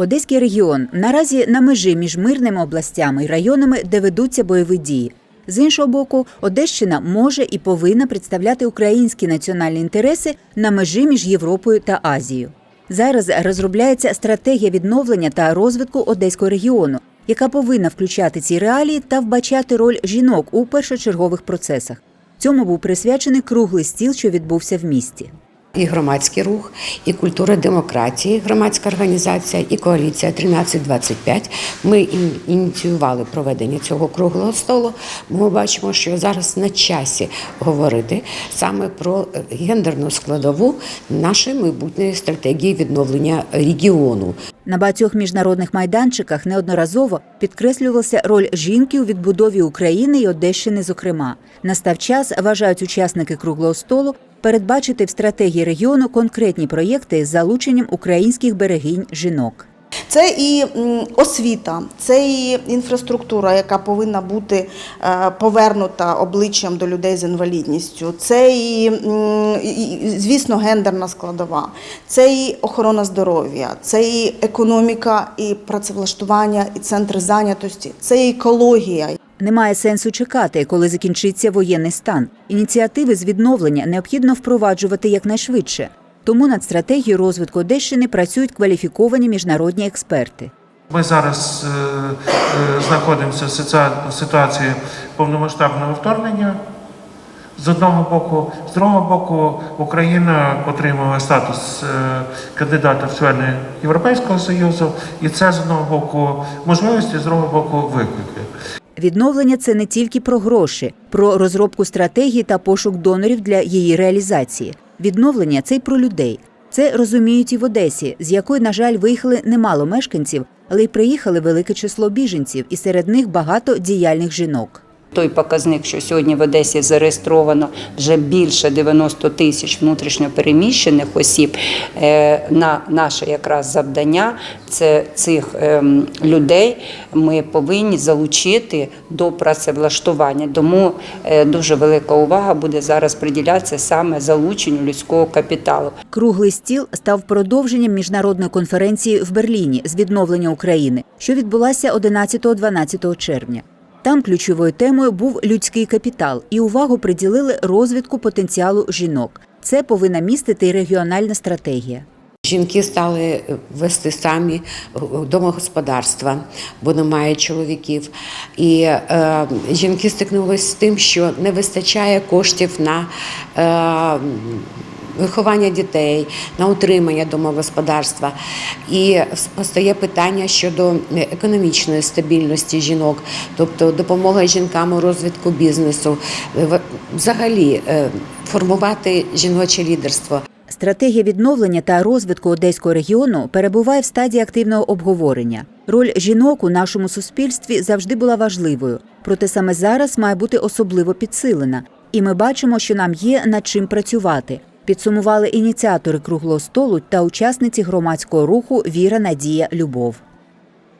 Одеський регіон наразі на межі між мирними областями і районами, де ведуться бойові дії. З іншого боку, Одещина може і повинна представляти українські національні інтереси на межі між Європою та Азією. Зараз розробляється стратегія відновлення та розвитку одеського регіону, яка повинна включати ці реалії та вбачати роль жінок у першочергових процесах. Цьому був присвячений круглий стіл, що відбувся в місті. І громадський рух, і культура демократії, громадська організація, і коаліція 1325. Ми ініціювали проведення цього круглого столу. Ми бачимо, що зараз на часі говорити саме про е, гендерну складову нашої майбутньої стратегії відновлення регіону. На багатьох міжнародних майданчиках неодноразово підкреслювалася роль жінки у відбудові України і Одещини. Зокрема, настав час, вважають учасники круглого столу, передбачити в стратегії регіону конкретні проєкти з залученням українських берегинь жінок. Це і освіта, це і інфраструктура, яка повинна бути е, повернута обличчям до людей з інвалідністю. Це і, звісно, гендерна складова, це і охорона здоров'я, це і економіка, і працевлаштування, і центри зайнятості, це і екологія. Немає сенсу чекати, коли закінчиться воєнний стан. Ініціативи з відновлення необхідно впроваджувати якнайшвидше. Тому над стратегією розвитку Одещини працюють кваліфіковані міжнародні експерти. Ми зараз е, е, знаходимося в ситуації повномасштабного вторгнення. З одного боку, з другого боку, Україна отримала статус е, кандидата в члени Європейського Союзу, і це з одного боку можливості, з другого боку виклики. Відновлення це не тільки про гроші, про розробку стратегії та пошук донорів для її реалізації. Відновлення це й про людей. Це розуміють і в Одесі, з якої, на жаль, виїхали немало мешканців, але й приїхали велике число біженців, і серед них багато діяльних жінок. Той показник, що сьогодні в Одесі зареєстровано вже більше 90 тисяч внутрішньопереміщених осіб, е, на наше якраз завдання це цих ем, людей ми повинні залучити до працевлаштування. Тому е, дуже велика увага буде зараз приділятися саме залученню людського капіталу. Круглий стіл став продовженням міжнародної конференції в Берліні з відновлення України, що відбулася 11-12 червня. Там ключовою темою був людський капітал, і увагу приділили розвитку потенціалу жінок. Це повинна містити регіональна стратегія. Жінки стали вести самі домогосподарства, бо немає чоловіків. І е, жінки стикнулися з тим, що не вистачає коштів на е, виховання дітей, на утримання домогосподарства. І постає питання щодо економічної стабільності жінок, тобто допомога жінкам у розвитку бізнесу, взагалі е, формувати жіноче лідерство. Стратегія відновлення та розвитку одеського регіону перебуває в стадії активного обговорення. Роль жінок у нашому суспільстві завжди була важливою, проте саме зараз має бути особливо підсилена. І ми бачимо, що нам є над чим працювати. Підсумували ініціатори круглого столу та учасниці громадського руху Віра, Надія, Любов.